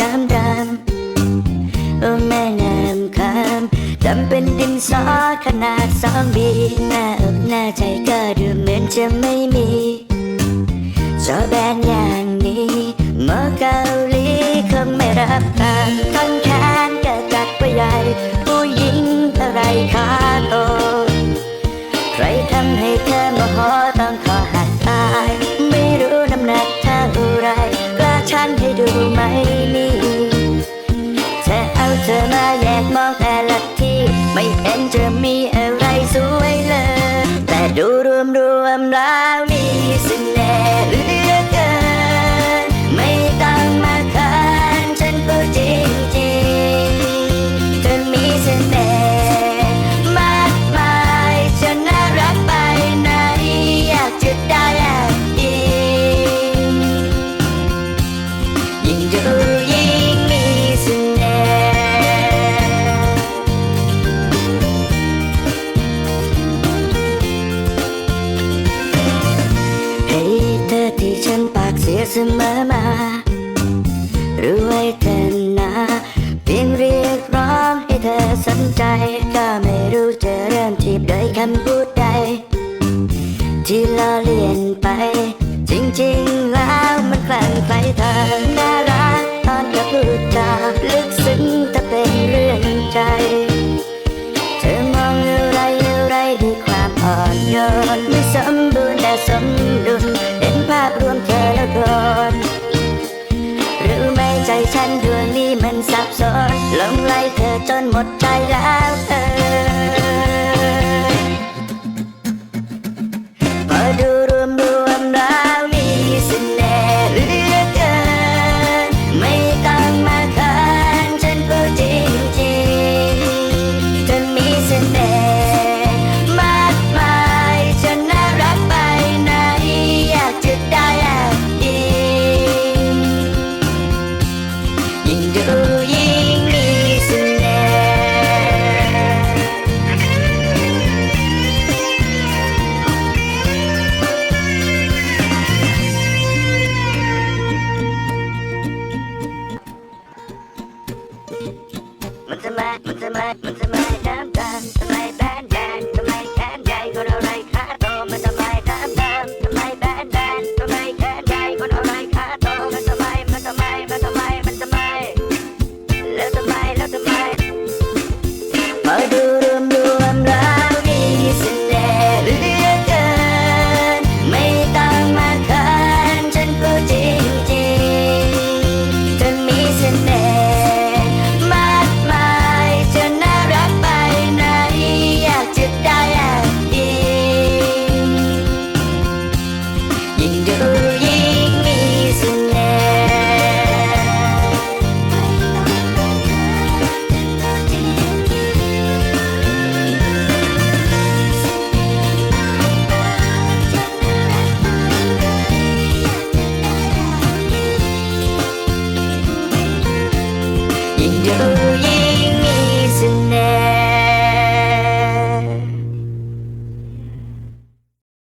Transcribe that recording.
ดำดำแม่น้ำคำดำเป็นดินสอขนาดสองบีหน้าอกหน้าใจก็ดูเหมือนจะไม่มีจอแบนอย่างนี้เมื่อเกาหลีคงไม่รับตาค่อนขนางกระจัดว่าใหญ่ผู้หญิงอะไรขาโต ใครทำให้เธอมาหอต้องขอ ไม่เห็นจะมีอะไรสวยเลย แต่ดูรวมรวมๆแล้วมีเสน่ห์ ฉันปากเสียเสมอมารู้ไว้เธอนะเพียงเรียกร้องให้เธอสนใจ ก็ไม่รู้จะเริ่มจีบด้วยคำพูดใด ที่ล้อเลียนไป จริงๆแล้วมันคลั่งไคล้เธอน่ารักตอนกับพูดจาลึกซึ้งแต่เป็นเรื่องใจ เธอมองอะไรอะไรด้วยความอ่อนโยนไม่สมบูรณ์แต่สมดุล วมเธอเกิน หรือไม่ใจฉันดวงนี้มันสับสน มันทำไมมันทำไมมันทำไมน้ำตาลทำไมแบนแบนทำไมแขนใหญ่คนอะไรคะ Hallelujah.